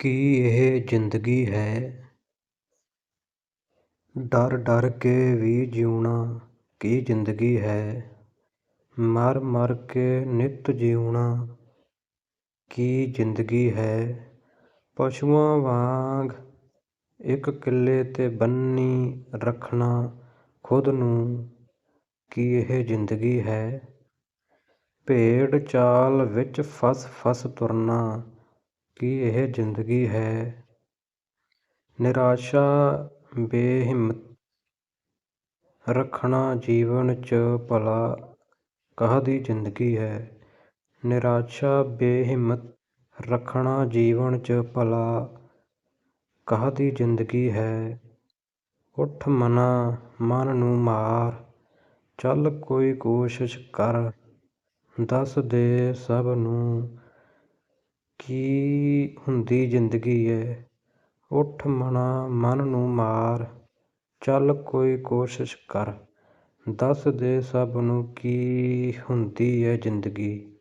ਕੀ ਇਹ ਜ਼ਿੰਦਗੀ ਹੈ? ਡਰ ਡਰ ਕੇ ਵੀ ਜਿਉਣਾ ਕੀ ਜ਼ਿੰਦਗੀ ਹੈ? ਮਰ ਮਰ ਕੇ ਨਿੱਤ ਜਿਉਣਾ ਕੀ ਜ਼ਿੰਦਗੀ ਹੈ? ਪਸ਼ੂਆਂ ਵਾਂਗ ਇੱਕ ਕਿੱਲੇ ਤੇ ਬੰਨ੍ਹੀ ਰੱਖਣਾ ਖੁਦ ਨੂੰ ਕੀ ਇਹ ਜ਼ਿੰਦਗੀ ਹੈ? ਭੇਡ ਚਾਲ ਵਿੱਚ ਫਸ ਫਸ ਤੁਰਨਾ ਕੀ ਇਹ ਜ਼ਿੰਦਗੀ ਹੈ। ਨਿਰਾਸ਼ਾ, ਬੇਹਿੰਮਤ, ਰੱਖਣਾ ਜੀਵਨ ਚ ਭਲਾ ਕਾਹਦੀ ਜ਼ਿੰਦਗੀ ਹੈ? ਨਿਰਾਸ਼ਾ, ਬੇਹਿੰਮਤ, ਰੱਖਣਾ ਜੀਵਨ ਚ ਭਲਾ ਕਾਹਦੀ ਜ਼ਿੰਦਗੀ ਹੈ? ਉੱਠ ਮਨਾ, ਮਨ ਨੂੰ ਮਾਰ, ਚੱਲ ਕੋਈ ਕੋਸ਼ਿਸ਼ ਕਰ, ਦੱਸ ਦੇ ਸਭ ਨੂੰ ਕੀ ਹੁੰਦੀ ਜ਼ਿੰਦਗੀ ਏ। ਉੱਠ ਮਨਾ, ਮਨ ਨੂੰ ਮਾਰ, ਚੱਲ ਕੋਈ ਕੋਸ਼ਿਸ਼ ਕਰ। ਦੱਸ ਦੇ ਸਭ ਨੂੰ ਕੀ ਹੁੰਦੀ ਏ ਜ਼ਿੰਦਗੀ।